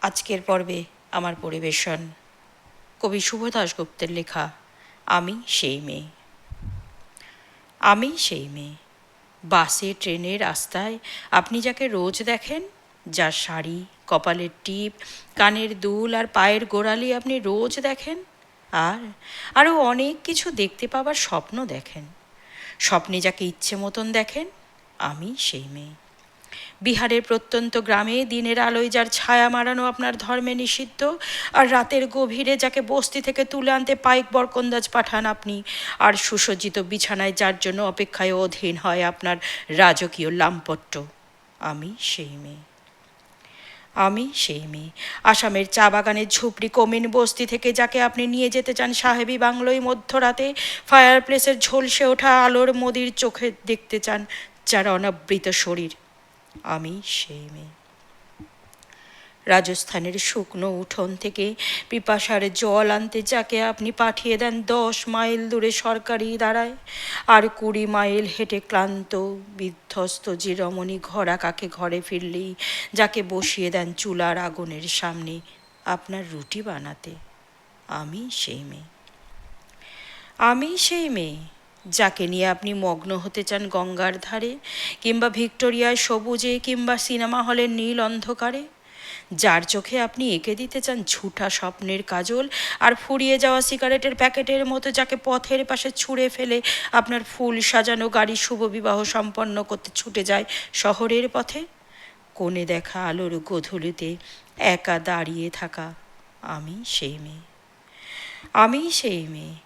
আজকের পর্বে আমার পরিবেশন কবি শুভ দাশগুপ্তের লেখা, আমি সেই মেয়ে। আমি সেই মেয়ে। বাসে, ট্রেনে, রাস্তায় আপনি যাকে রোজ দেখেন, যার শাড়ি, কপালের টিপ, কানের দুল আর পায়ের গোড়ালি আপনি রোজ দেখেন, আর আরও অনেক কিছু দেখতে পাবার স্বপ্ন দেখেন। স্বপ্নে যাকে ইচ্ছে মতন দেখেন আমি সেই মেয়ে। বিহারের প্রত্যন্ত গ্রামে দিনের আলোয় যার ছায়া মারানো আপনার ধর্মে নিষিদ্ধ, আর রাতের গভীরে যাকে বস্তি থেকে তুলে আনতে পাইক বরকন্দাজ পাঠান আপনি, আর সুসজ্জিত বিছানায় যার জন্য অপেক্ষায় অধীন হয় আপনার রাজকীয় লাম্পট্য, আমি সেই মেয়ে। আমি সেই মেয়ে। আসামের চা বাগানের ঝুপড়ি কমিন বস্তি থেকে যাকে আপনি নিয়ে যেতে চান সাহেবি বাংলোয় মধ্যরাতে ফায়ার প্লেসের ঝলসে ওঠা আলোর মোদির চোখে দেখতে চান যার অনাবৃত শরীর। আমি সেই মেয়ে। রাজস্থানের শুকনো উঠোন থেকে পিপাসার জল আনতে যাকে আপনি পাঠিয়ে দেন, দশ মাইল দূরে সরকারি দাঁড়ায়। আর কুড়ি মাইল হেঁটে ক্লান্ত, বিধ্বস্ত যে রমণী ঘরা কাকে ঘরে ফিরলেই যাকে বসিয়ে দেন চুলার আগুনের সামনে। আপনার রুটি বানাতে। আমি সেই মেয়ে। আমি সেই মেয়ে। যাকে নিয়ে আপনি মগ্ন হতে চান গঙ্গার ধারে, কিংবা ভিক্টোরিয়ায় সবুজে, কিংবা সিনেমা হলের নীল অন্ধকারে? যার চোখে আপনি এঁকে দিতে চান ঝুঠা স্বপ্নের কাজল আর ফুরিয়ে যাওয়া সিগারেটের প্যাকেটের মতো যাকে পথের পাশে ছুঁড়ে ফেলে আপনার ফুল সাজানো গাড়ি শুভ বিবাহ সম্পন্ন করতে ছুটে যায় শহরের পথে? কোণে দেখা আলোর গোধূলিতে একা দাঁড়িয়ে থাকা আমি সেই মেয়ে। আমি সেই মেয়ে।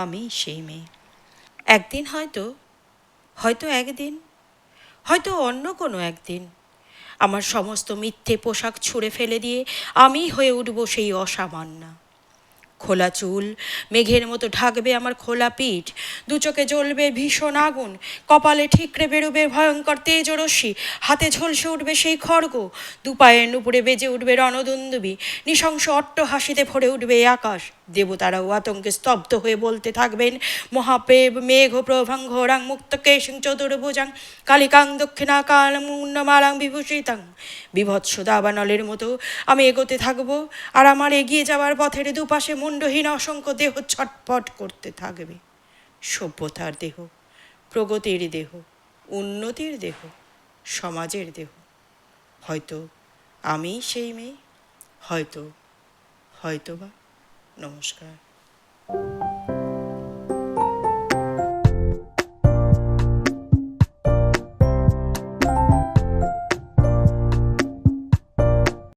আমি সেই মেয়ে। একদিন হয়তো হয়তো একদিন, হয়তো অন্য কোনো একদিন, আমার সমস্ত মিথ্যে পোশাক ছুঁড়ে ফেলে দিয়ে আমি হয়ে উঠব সেই অসামান্যা খোলা চুল, মেঘের মতো ঢাকবে আমার খোলা পিঠ, দু চোখে জ্বলবে ভীষণ আগুন, কপালে ঠিকরে বেরোবে ভয়ঙ্কর তেজ রশ্মি হাতে ঝলসে উঠবে সেই খড়গ, দু পায়ের নুপুরে বেজে উঠবে রণদুন্দুবি, নৃশংস অট্ট হাসিতে ভরে উঠবে আকাশ। দেবতারাও আতঙ্কে স্তব্ধ হয়ে বলতে থাকবেন, মহাপেব মেঘ প্রভঙ্গ রাং মুক্ত কেশিং চতুর্ভুজাং কালিকাং দক্ষিণাকাল মুন্নমালাং বিভূষিতাং। বিভৎস দাবানলের মতো আমি এগোতে থাকব আর আমার এগিয়ে যাওয়ার পথের দুপাশে মুন্ডহীন অসংখ্য দেহ ছটপট করতে থাকবে। সভ্যতার দেহ, প্রগতির দেহ, উন্নতির দেহ, সমাজের দেহ। হয়তো আমি সেই মেয়ে, হয়তো হয়তো বা নমস্কার